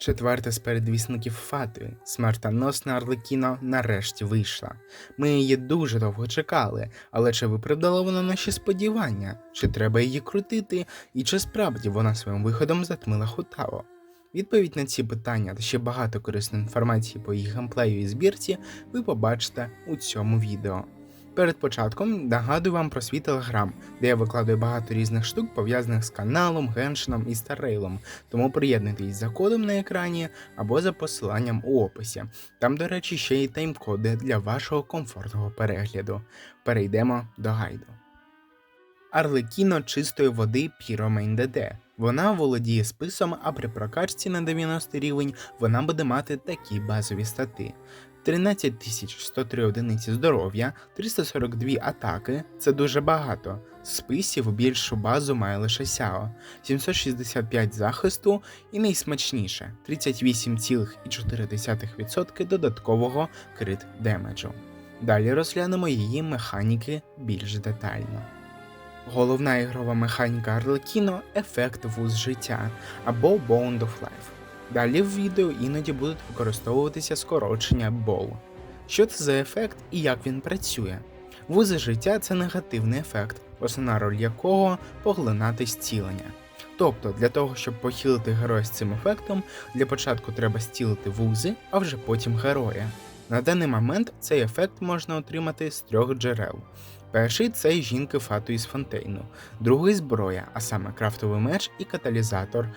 Четверта з передвісників Фати, смертоносна Арлекіно, нарешті вийшла. Ми її дуже довго чекали, але чи виправдала вона наші сподівання? Чи треба її крутити, і чи справді вона своїм виходом затмила Хутао? Відповідь на ці питання та ще багато корисної інформації по її геймплею і збірці ви побачите у цьому відео. Перед початком нагадую вам про свій телеграм, де я викладаю багато різних штук, пов'язаних з каналом, геншином і старрейлом, тому приєднуйтесь за кодом на екрані або за посиланням у описі. Там, до речі, ще є тайм-коди для вашого комфортного перегляду. Перейдемо до гайду. Арлекіно чистої води Pyromain DD. Вона володіє списом, а при прокачці на 90 рівень вона буде мати такі базові стати. 13103 одиниці здоров'я, 342 атаки це дуже багато. З Списів більшу базу має лише Сяо, 765 захисту і найсмачніше 38,4% додаткового крит демеджу. Далі розглянемо її механіки більш детально. Головна ігрова механіка Арлекіно ефект вуз життя або Bound of Life. Далі в відео іноді будуть використовуватися скорочення BOW. Що це за ефект і як він працює? Вузи життя це негативний ефект, основна роль якого поглинати зцілення. Тобто, для того, щоб похилити героя з цим ефектом, для початку треба зцілити вузи, а вже потім героя. На даний момент цей ефект можна отримати з трьох джерел. Перший це жінки фату із фонтейну, другий зброя, а саме крафтовий меч і каталізатор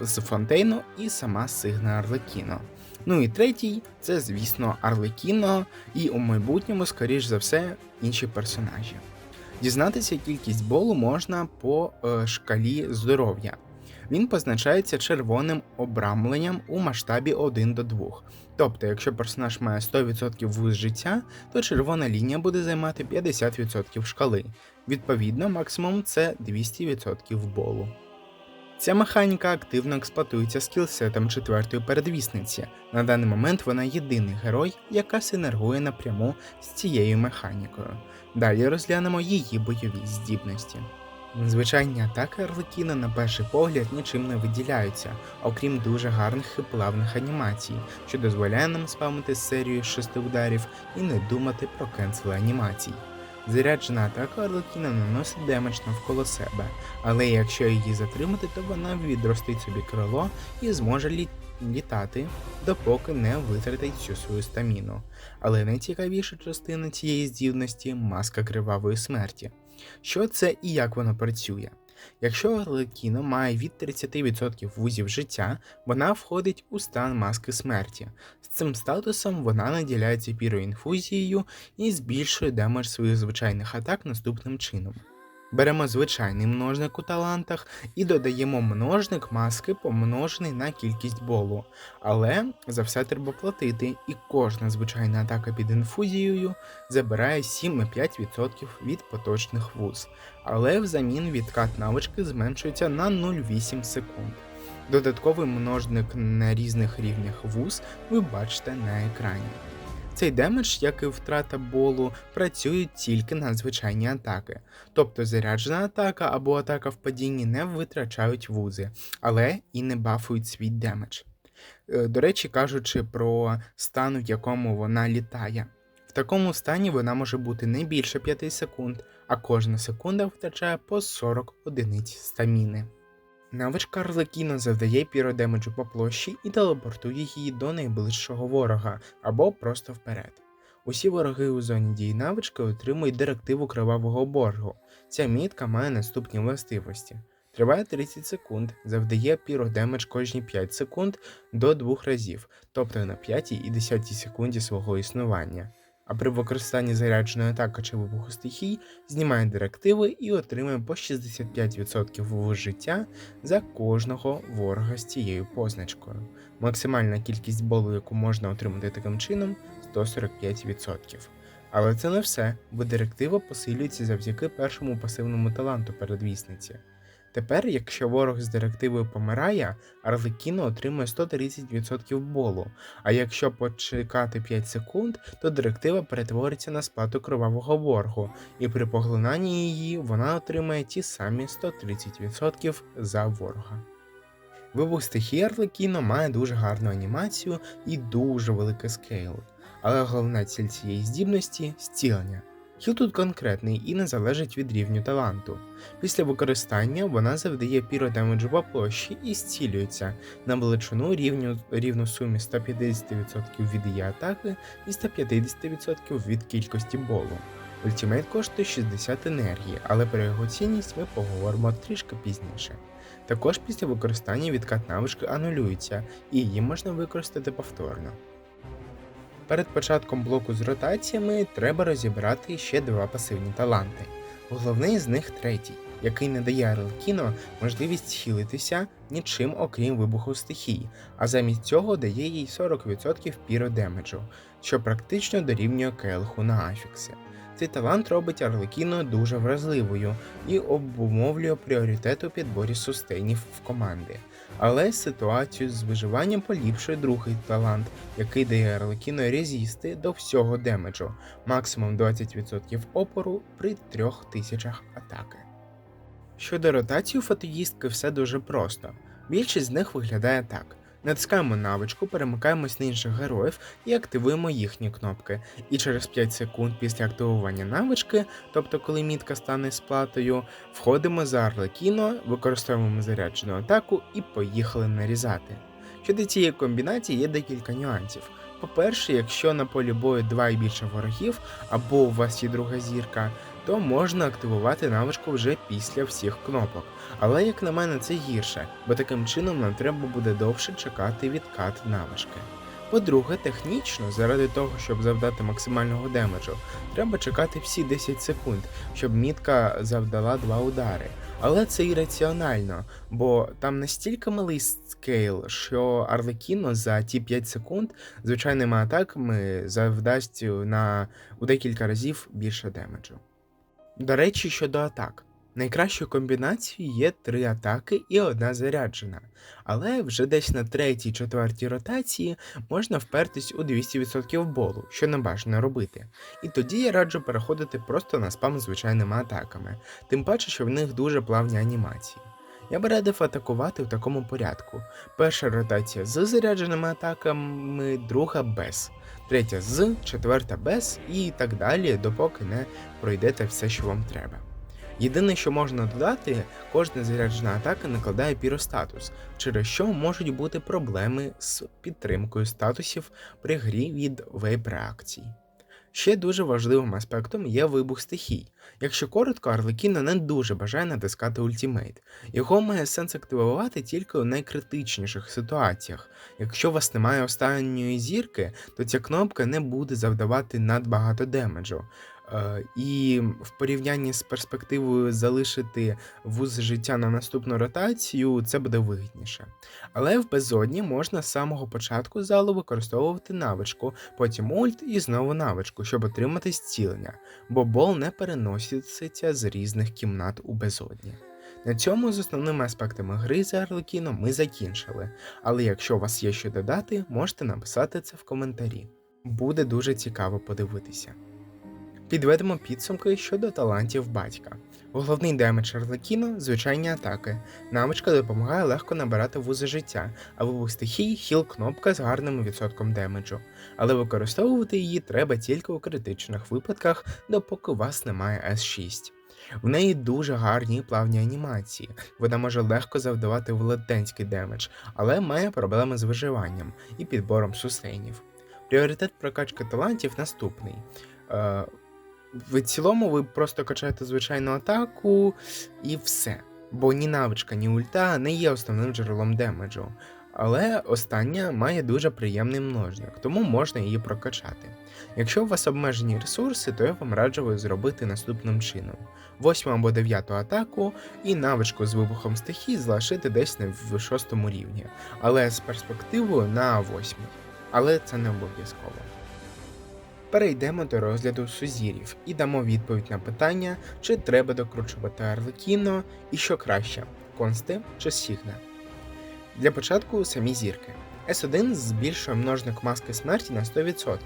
з фонтейну і сама сигна Арлекіно. Ну і третій це, звісно, Арлекіно, і у майбутньому, скоріш за все, інші персонажі. Дізнатися кількість болу можна по е, шкалі здоров'я. Він позначається червоним обрамленням у масштабі 1 до 2. Тобто, якщо персонаж має 100% вуз життя, то червона лінія буде займати 50% шкали. Відповідно, максимум це 200% болу. Ця механіка активно експлуатується скілсетом четвертої передвісниці. На даний момент вона єдиний герой, яка синергує напряму з цією механікою. Далі розглянемо її бойові здібності. Звичайні атаки Арлекіна на перший погляд нічим не виділяються, окрім дуже гарних і плавних анімацій, що дозволяє нам спамити серію шести ударів і не думати про кенсели анімацій. Заряджена атака Арлекіна наносить демедж навколо себе, але якщо її затримати, то вона відростить собі крило і зможе лі... літати, допоки не витратить всю свою стаміну. Але найцікавіша частина цієї здібності маска кривавої смерті. Що це і як воно працює? Якщо Арлекіно має від 30% вузів життя, вона входить у стан маски смерті. З цим статусом вона наділяється піроінфузією і збільшує демедж своїх звичайних атак наступним чином. Беремо звичайний множник у талантах і додаємо множник маски помножений на кількість болу. Але за все треба платити, і кожна звичайна атака під інфузією забирає 7,5% від поточних вуз. Але взамін відкат навички зменшується на 0,8 секунд. Додатковий множник на різних рівнях вуз ви бачите на екрані. Цей демедж, як і втрата болу, працює тільки на звичайні атаки, тобто заряджена атака або атака в падінні не витрачають вузи, але і не бафують свій демедж. Е, до речі, кажучи про стан, в якому вона літає. В такому стані вона може бути не більше 5 секунд, а кожна секунда втрачає по 40 одиниць стаміни. Навичка Арлекіно завдає піродемеджу по площі і телепортує її до найближчого ворога або просто вперед. Усі вороги у зоні дії навички отримують директиву кривавого боргу. Ця мітка має наступні властивості. Триває 30 секунд, завдає піродемедж кожні 5 секунд до 2 разів, тобто на 5 і 10 секунді свого існування а при використанні зарядженої атаки чи вибуху стихій знімає директиви і отримує по 65% життя за кожного ворога з цією позначкою. Максимальна кількість болу, яку можна отримати таким чином, 145%. Але це не все, бо директива посилюється завдяки першому пасивному таланту передвісниці. Тепер, якщо ворог з директивою помирає, Арлекіно отримує 130% болу, а якщо почекати 5 секунд, то директива перетвориться на сплату кровавого боргу, і при поглинанні її вона отримає ті самі 130% за ворога. Вибух стихії Арлекіно має дуже гарну анімацію і дуже великий скейл. Але головна ціль цієї здібності зцілення. Хіл тут конкретний і не залежить від рівню таланту. Після використання вона завдає піродемеджу по площі і зцілюється на величину рівню, рівну сумі 150% від її атаки і 150% від кількості болу. Ультимейт коштує 60 енергії, але про його цінність ми поговоримо трішки пізніше. Також після використання відкат навички анулюється, і її можна використати повторно. Перед початком блоку з ротаціями треба розібрати ще два пасивні таланти. Головний з них третій, який не дає Арлекіно можливість хілитися нічим окрім вибуху стихій, а замість цього дає їй 40% піродемеджу, що практично дорівнює келху на афікси. Цей талант робить Арлекіно дуже вразливою і обумовлює пріоритет у підборі сустейнів в команди. Але ситуацію з виживанням поліпшує другий талант, який дає Арлекіно резісти до всього демеджу, максимум 20% опору при 3000 атаки. Щодо ротації у фотоїстки все дуже просто. Більшість з них виглядає так. Натискаємо навичку, перемикаємось на інших героїв і активуємо їхні кнопки. І через 5 секунд після активування навички, тобто коли мітка стане сплатою, входимо за Арлекіно, використовуємо заряджену атаку і поїхали нарізати. Щодо цієї комбінації є декілька нюансів. По-перше, якщо на полі бою два і більше ворогів, або у вас є друга зірка, то можна активувати навичку вже після всіх кнопок. Але, як на мене, це гірше, бо таким чином нам треба буде довше чекати відкат навички. По-друге, технічно, заради того, щоб завдати максимального демеджу, треба чекати всі 10 секунд, щоб мітка завдала два удари. Але це і раціонально, бо там настільки малий скейл, що Арлекіно за ті 5 секунд звичайними атаками завдасть на у декілька разів більше демеджу. До речі, щодо атак. Найкращою комбінацією є три атаки і одна заряджена, але вже десь на третій четвертій ротації можна впертись у 200% болу, що не бажано робити. І тоді я раджу переходити просто на спам звичайними атаками, тим паче, що в них дуже плавні анімації. Я би радив атакувати в такому порядку. Перша ротація з зарядженими атаками, друга без, третя з, четверта без і так далі, допоки не пройдете все, що вам треба. Єдине, що можна додати, кожна заряджена атака накладає піростатус, через що можуть бути проблеми з підтримкою статусів при грі від вейп-реакцій. Ще дуже важливим аспектом є вибух стихій. Якщо коротко, Арлекіна не дуже бажає натискати ультімейт. Його має сенс активувати тільки у найкритичніших ситуаціях. Якщо у вас немає останньої зірки, то ця кнопка не буде завдавати надбагато демеджу. Е, і в порівнянні з перспективою залишити вуз життя на наступну ротацію, це буде вигідніше. Але в безодні можна з самого початку залу використовувати навичку, потім ульт і знову навичку, щоб отримати зцілення, бо бол не переноситься з різних кімнат у безодні. На цьому з основними аспектами гри за Арлекіно ми закінчили, але якщо у вас є що додати, можете написати це в коментарі. Буде дуже цікаво подивитися. Підведемо підсумки щодо талантів батька. Головний демедж Арлекіно звичайні атаки. Навичка допомагає легко набирати вузи життя, а вибух стихій хіл кнопка з гарним відсотком демеджу. Але використовувати її треба тільки у критичних випадках, допоки у вас немає С6. В неї дуже гарні плавні анімації. Вона може легко завдавати велетенський демедж, але має проблеми з виживанням і підбором сустейнів. Пріоритет прокачки талантів наступний. В цілому ви просто качаєте звичайну атаку і все. Бо ні навичка, ні ульта не є основним джерелом демеджу. Але остання має дуже приємний множник, тому можна її прокачати. Якщо у вас обмежені ресурси, то я вам раджу зробити наступним чином: 8 або 9 атаку і навичку з вибухом стихій залишити десь на 6 рівні, але з перспективою на 8. Але це не обов'язково. Перейдемо до розгляду сузірів і дамо відповідь на питання, чи треба докручувати Арлекіно і що краще консти чи Сігна. Для початку самі зірки. С1 збільшує множник маски смерті на 100%.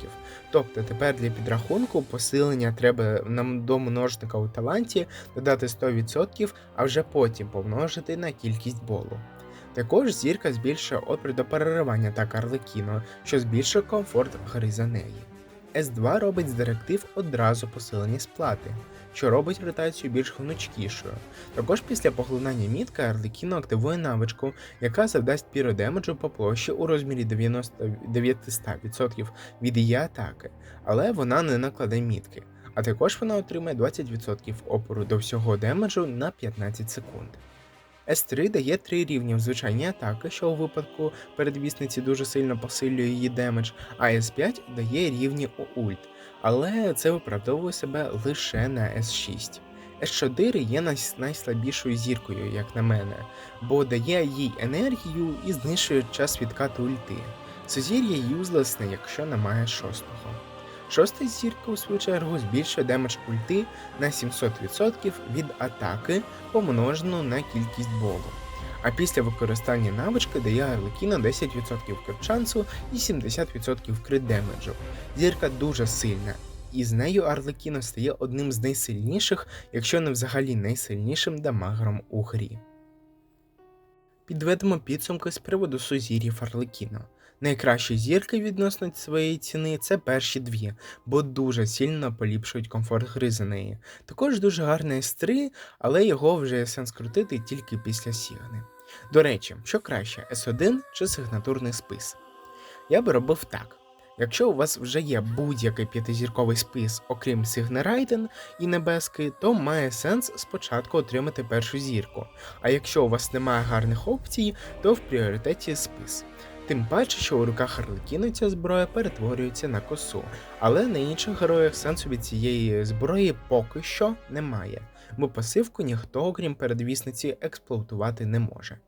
Тобто тепер для підрахунку посилення треба нам до множника у таланті додати 100%, а вже потім помножити на кількість болу. Також зірка збільшує опір до переривання та Арлекіно, що збільшує комфорт гри за неї. С2 робить з директив одразу посилені сплати, що робить ротацію більш гнучкішою. Також після поглинання мітки Арлекіно активує навичку, яка завдасть піродемеджу по площі у розмірі 90 900% від її атаки, але вона не накладе мітки. А також вона отримає 20% опору до всього демеджу на 15 секунд. С3 дає 3 рівні в звичайній атаки, що у випадку передвісниці дуже сильно посилює її демедж, а С5 дає рівні у ульт, але це виправдовує себе лише на С6. С4 є найслабішою зіркою, як на мене, бо дає їй енергію і знищує час відкату ульти. Сузір'я юзлесне, якщо немає шостого. Шоста зірка у свою чергу збільшує демедж ульти на 700% від атаки, помножену на кількість болу. А після використання навички дає Арлекіно 10% крит шансу і 70% крит демеджу. Зірка дуже сильна, і з нею Арлекіно стає одним з найсильніших, якщо не взагалі найсильнішим дамагером у грі. Підведемо підсумки з приводу сузір'їв Арлекіно. Найкращі зірки відносно своєї ціни це перші дві, бо дуже сильно поліпшують комфорт гри за неї. Також дуже гарний S3, але його вже є сенс крутити тільки після Сігни. До речі, що краще, S1 чи сигнатурний спис? Я би робив так. Якщо у вас вже є будь-який п'ятизірковий спис, окрім Сигни Райден і Небески, то має сенс спочатку отримати першу зірку. А якщо у вас немає гарних опцій, то в пріоритеті спис. Тим паче, що у руках Арлекіно ця зброя перетворюється на косу, але на інших героях сенсу від цієї зброї поки що немає, бо пасивку ніхто, окрім передвісниці, експлуатувати не може.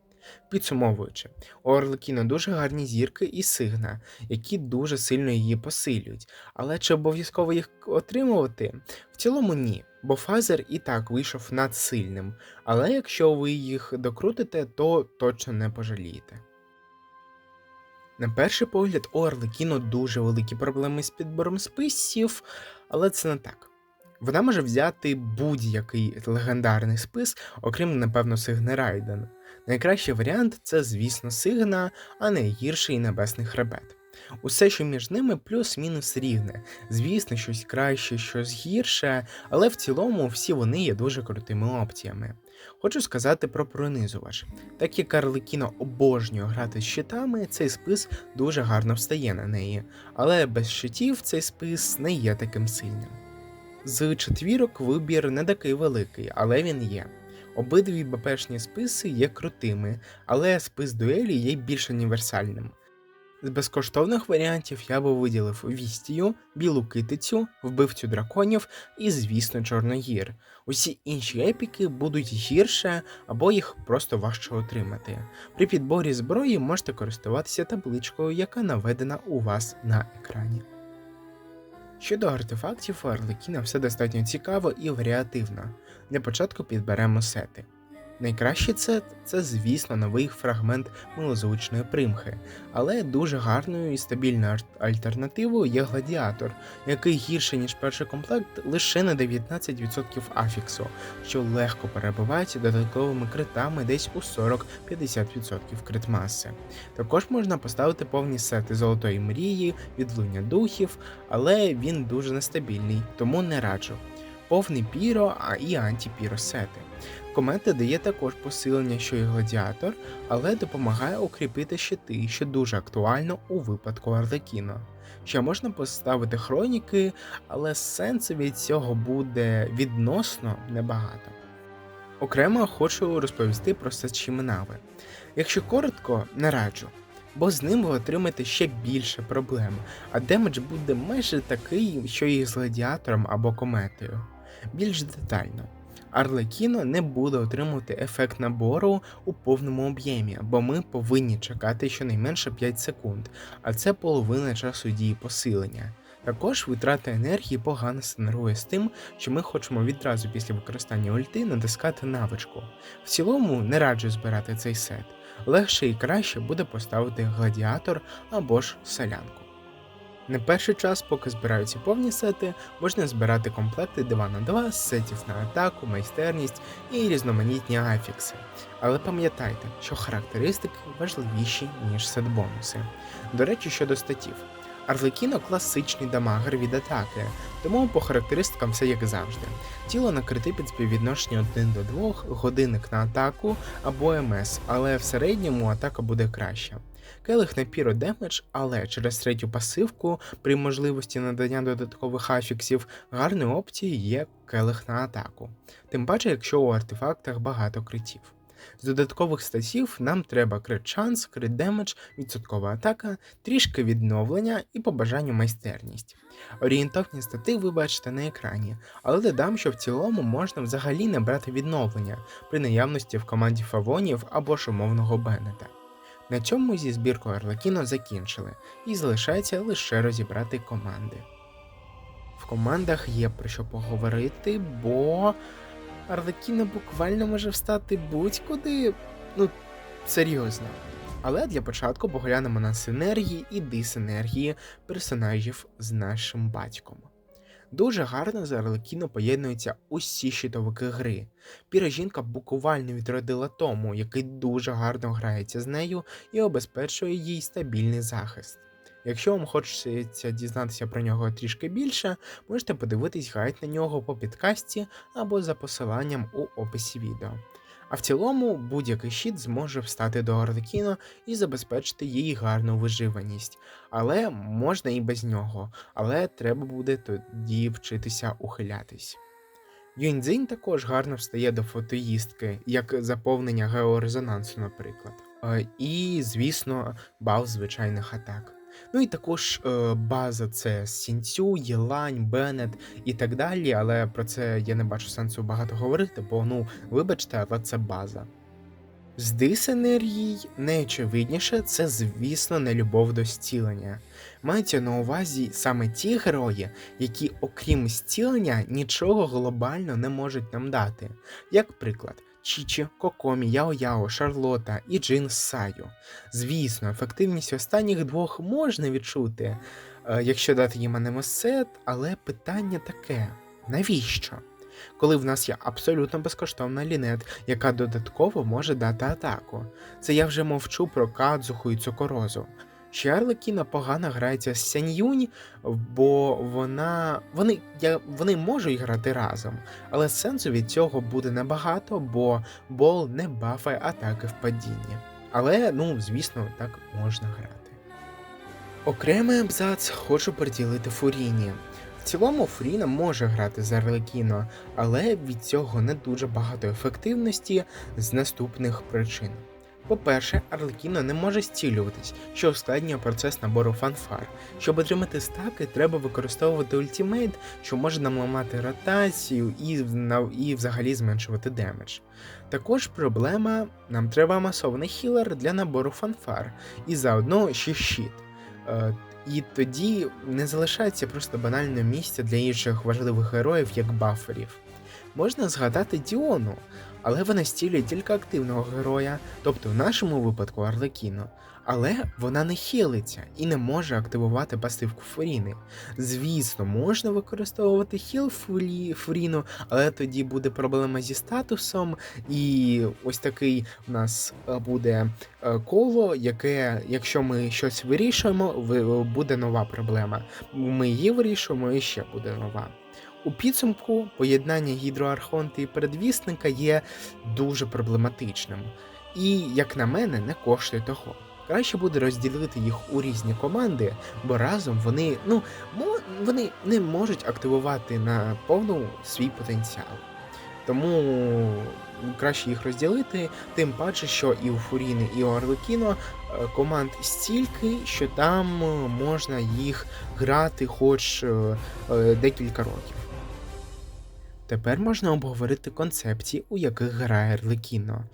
Підсумовуючи, у Арлекіно дуже гарні зірки і сигна, які дуже сильно її посилюють, але чи обов'язково їх отримувати? В цілому ні, бо фазер і так вийшов надсильним, але якщо ви їх докрутите, то точно не пожалієте. На перший погляд, у Арлекіно дуже великі проблеми з підбором списів, але це не так. Вона може взяти будь-який легендарний спис, окрім, напевно, Сигни Райден. Найкращий варіант це, звісно, Сигна, а найгірший небесний хребет. Усе, що між ними, плюс-мінус рівне. Звісно, щось краще, щось гірше, але в цілому всі вони є дуже крутими опціями. Хочу сказати про пронизувач. Так як Арлекіно обожнює грати з щитами, цей спис дуже гарно встає на неї, але без щитів цей спис не є таким сильним. З четвірок вибір не такий великий, але він є. Обидві БПшні списи є крутими, але спис дуелі є більш універсальним. З безкоштовних варіантів я би виділив Вістію, білу китицю, вбивцю драконів і, звісно, Чорногір. Усі інші епіки будуть гірше або їх просто важче отримати. При підборі зброї можете користуватися табличкою, яка наведена у вас на екрані. Щодо артефактів, у Арлекіна все достатньо цікаво і варіативно. Для початку підберемо сети. Найкращий сет це, звісно, новий фрагмент милозвучної примхи, але дуже гарною і стабільною альтернативою є гладіатор, який гірше, ніж перший комплект, лише на 19% афіксу, що легко перебивається додатковими критами десь у 40-50% критмаси. Також можна поставити повні сети золотої мрії, відлуння духів, але він дуже нестабільний, тому не раджу. Повний піро а і антіпіро сети. Комета дає також посилення, що і гладіатор, але допомагає укріпити щити, що дуже актуально у випадку Арлекіно. Ще можна поставити хроніки, але сенсу від цього буде відносно небагато. Окремо хочу розповісти про Сачіменави. Якщо коротко, не раджу, бо з ним ви отримаєте ще більше проблем, а демедж буде майже такий, що і з гладіатором або кометою. Більш детально. Арлекіно не буде отримувати ефект набору у повному об'ємі, бо ми повинні чекати щонайменше 5 секунд, а це половина часу дії посилення. Також витрата енергії погано синергує з тим, що ми хочемо відразу після використання ульти натискати навичку. В цілому не раджу збирати цей сет. Легше і краще буде поставити гладіатор або ж солянку. На перший час, поки збираються повні сети, можна збирати комплекти 2 на 2 з сетів на атаку, майстерність і різноманітні афікси. Але пам'ятайте, що характеристики важливіші, ніж сет бонуси. До речі, щодо статів. Арлекіно класичний дамагер від атаки, тому по характеристикам все як завжди. Тіло на крити під співвідношення 1 до 2, годинник на атаку або МС, але в середньому атака буде краща. Келих на піро демедж, але через третю пасивку при можливості надання додаткових афіксів гарною опцією є келих на атаку. Тим паче, якщо у артефактах багато критів. З додаткових статів нам треба крит шанс, крит демедж, відсоткова атака, трішки відновлення і по бажанню майстерність. Орієнтовні стати ви бачите на екрані, але додам, що в цілому можна взагалі не брати відновлення при наявності в команді фавонів або ж умовного Беннета. На цьому зі збіркою Арлекіно закінчили, і залишається лише розібрати команди. В командах є про що поговорити, бо Арлекіно буквально може встати будь-куди, ну, серйозно. Але для початку поглянемо на синергії і дисинергії персонажів з нашим батьком. Дуже гарно з Арлекіно поєднуються усі щитовики гри. Піра жінка буквально відродила тому, який дуже гарно грається з нею і обезпечує їй стабільний захист. Якщо вам хочеться дізнатися про нього трішки більше, можете подивитись гайд на нього по підкасті або за посиланням у описі відео. А в цілому будь-який щит зможе встати до Арлекіно і забезпечити їй гарну виживаність. Але можна і без нього, але треба буде тоді вчитися ухилятись. Юньцзинь також гарно встає до фотоїстки, як заповнення георезонансу, наприклад. Е, І, звісно, бал звичайних атак. Ну і також е, база це Сінцю, Єлань, Беннет і так далі, але про це я не бачу сенсу багато говорити, бо ну, вибачте, але це база. З дисенергій найочевидніше це, звісно, не любов до зцілення. Мається на увазі саме ті герої, які, окрім зцілення, нічого глобально не можуть нам дати. Як приклад, Чічі, Кокомі, Яо-Яо, Шарлота і Джин Саю. Звісно, ефективність останніх двох можна відчути, е, якщо дати їм анемосет, але питання таке: навіщо? Коли в нас є абсолютно безкоштовна лінет, яка додатково може дати атаку. Це я вже мовчу про Кадзуху і Цукорозу. Ще Арлекіна погано грається з Сяньюнь, бо вона. Вони я, вони можуть грати разом, але сенсу від цього буде небагато, бо бол не бафає атаки в падінні. Але, ну, звісно, так можна грати. Окремий абзац хочу приділити Фуріні. В цілому Фуріна може грати за Арлекіно, але від цього не дуже багато ефективності з наступних причин. По-перше, Арлекіно не може зцілюватись, що ускладнює процес набору фанфар. Щоб отримати стаки, треба використовувати ультимейт, що може нам ламати ротацію і і взагалі зменшувати демедж. Також проблема, нам треба масовний хілер для набору фанфар, і заодно ще щит. Е, і тоді не залишається просто банальне місця для інших важливих героїв, як баферів. Можна згадати Діону, але вона стілює тільки активного героя, тобто в нашому випадку Арлекіно. Але вона не хилиться і не може активувати пасивку Фуріни. Звісно, можна використовувати хіл Фуріну, але тоді буде проблема зі статусом, і ось такий у нас е, буде е, коло, яке, якщо ми щось вирішуємо, буде нова проблема. Ми її вирішуємо, і ще буде нова. У підсумку поєднання гідроархонти і передвісника є дуже проблематичним, і, як на мене, не коштує того. Краще буде розділити їх у різні команди, бо разом вони ну, вони не можуть активувати на повну свій потенціал. Тому краще їх розділити, тим паче, що і у Фуріни, і у Арлекіно е, команд стільки, що там можна їх грати хоч е, е, декілька років. Тепер можна обговорити концепції, у яких грає Арлекіно.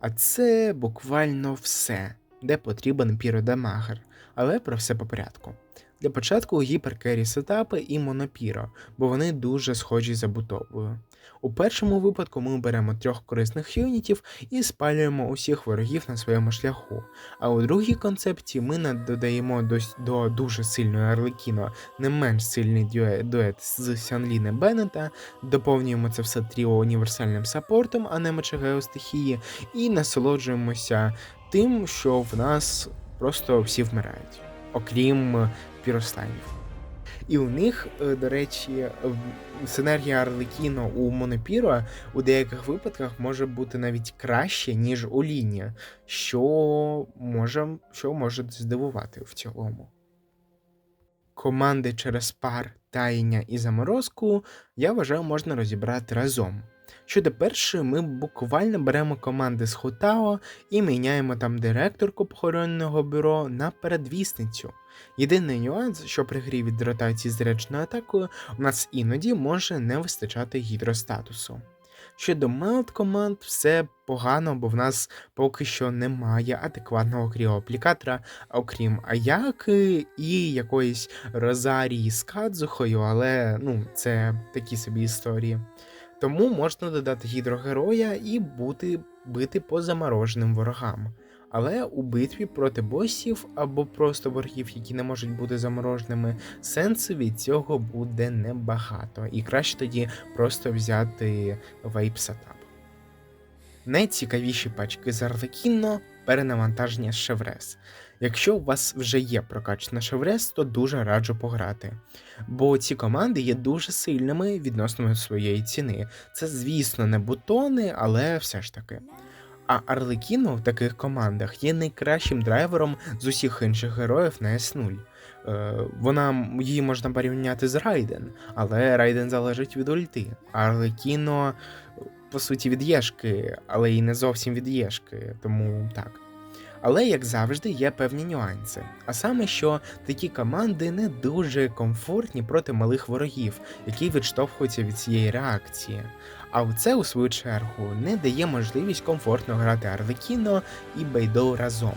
А це буквально все, де потрібен піродемагер, але про все по порядку. Для початку гіперкері сетапи і монопіро, бо вони дуже схожі за бутовою. У першому випадку ми беремо трьох корисних юнітів і спалюємо усіх ворогів на своєму шляху. А у другій концепції ми додаємо до, до дуже сильної Арлекіно не менш сильний дует з Сянліни Беннета, доповнюємо це все тріо універсальним саппортом, а не мечегео стихії, і насолоджуємося тим, що в нас просто всі вмирають, окрім піростаймів. І у них, е, до речі, синергія Арлекіно у Монопіро у деяких випадках може бути навіть краще, ніж у Ліні, що може, що може здивувати в цілому. Команди через пар, таяння і заморозку, я вважаю, можна розібрати разом. Щодо першої, ми буквально беремо команди з Хотао і міняємо там директорку похоронного бюро на передвісницю. Єдиний нюанс, що при грі від ротації з речною атакою, у нас іноді може не вистачати гідростатусу. Щодо мелт команд, все погано, бо в нас поки що немає адекватного кріоаплікатора, окрім Аяки і якоїсь Розарії з Кадзухою, але ну, це такі собі історії. Тому можна додати гідрогероя і бути бити по замороженим ворогам. Але у битві проти босів або просто ворогів, які не можуть бути замороженими, сенсу від цього буде небагато. І краще тоді просто взяти вейп сетап. Найцікавіші пачки з Арлекіно перенавантаження Шеврес. Якщо у вас вже є прокачана Шеврес, то дуже раджу пограти. Бо ці команди є дуже сильними відносно своєї ціни. Це, звісно, не бутони, але все ж таки. А Арлекіно в таких командах є найкращим драйвером з усіх інших героїв на S0. Е, вона її можна порівняти з Райден, але Райден залежить від ульти. Арлекіно, по суті, від Єшки, але і не зовсім від Єшки, тому так. Але, як завжди, є певні нюанси. А саме, що такі команди не дуже комфортні проти малих ворогів, які відштовхуються від цієї реакції. А це, у свою чергу, не дає можливість комфортно грати Арлекіно і Бейдоу разом,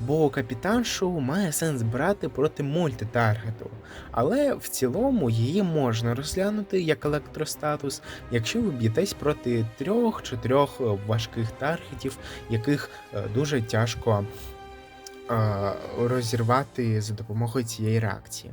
бо капітаншу має сенс брати проти мультитаргету, але в цілому її можна розглянути як електростатус, якщо ви б'єтесь проти трьох-чотирьох важких таргетів, яких е, дуже тяжко е, розірвати за допомогою цієї реакції.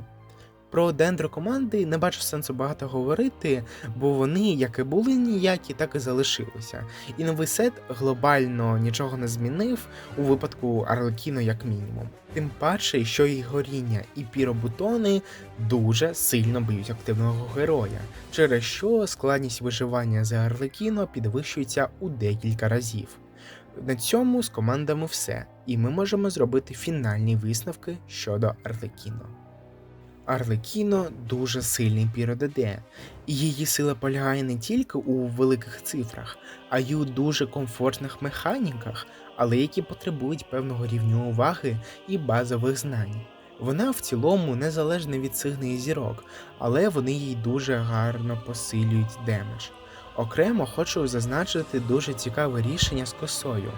Про дендро команди не бачу сенсу багато говорити, бо вони як і були ніякі, так і залишилися. І новий сет глобально нічого не змінив у випадку Арлекіно, як мінімум. Тим паче, що і горіння, і піробутони дуже сильно б'ють активного героя, через що складність виживання за Арлекіно підвищується у декілька разів. На цьому з командами все, і ми можемо зробити фінальні висновки щодо Арлекіно. Арлекіно дуже сильний ПіроДД, і її сила полягає не тільки у великих цифрах, а й у дуже комфортних механіках, але які потребують певного рівня уваги і базових знань. Вона в цілому незалежна від сигни і зірок, але вони їй дуже гарно посилюють демедж. Окремо хочу зазначити дуже цікаве рішення з косою.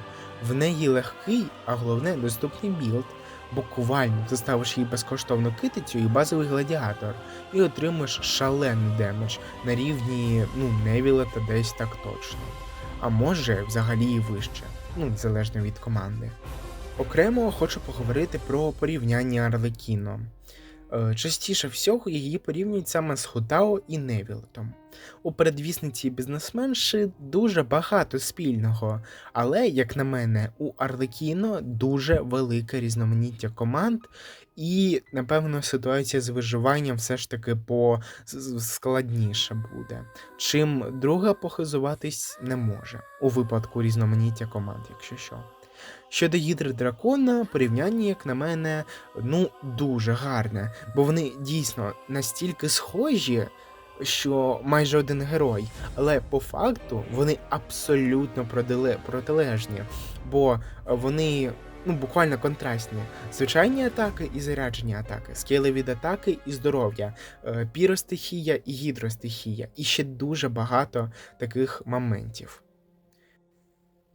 В неї легкий, а головне доступний білд буквально ти ставиш їй безкоштовну китицю і базовий гладіатор, і отримаєш шалений демедж на рівні ну, Невіла та десь так точно. А може взагалі і вище, ну залежно від команди. Окремо хочу поговорити про порівняння Арлекіно. Е, частіше всього її порівнюють саме з Хотао і Невілтом. У передвісниці бізнесменші дуже багато спільного, але, як на мене, у Арлекіно дуже велике різноманіття команд, і, напевно, ситуація з виживанням все ж таки по складніша буде. Чим друга похизуватись не може у випадку різноманіття команд, якщо що. Щодо гідри дракона, порівняння, як на мене, ну дуже гарне, бо вони дійсно настільки схожі, що майже один герой, але по факту вони абсолютно протилежні, бо вони ну, буквально контрастні. Звичайні атаки і заряджені атаки, скіли від атаки і здоров'я, е, піростихія і гідростихія, і ще дуже багато таких моментів.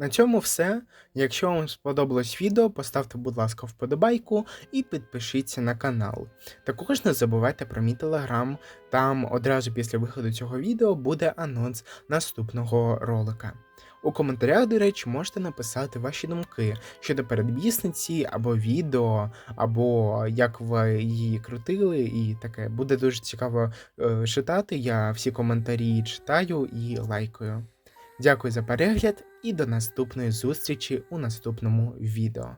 На цьому все. Якщо вам сподобалось відео, поставте, будь ласка, вподобайку і підпишіться на канал. Також не забувайте про мій телеграм. Там одразу після виходу цього відео буде анонс наступного ролика. У коментарях, до речі, можете написати ваші думки щодо передбісниці або відео, або як ви її крутили, і таке. Буде дуже цікаво е, читати. Я всі коментарі читаю і лайкаю. Дякую за перегляд і до наступної зустрічі у наступному відео.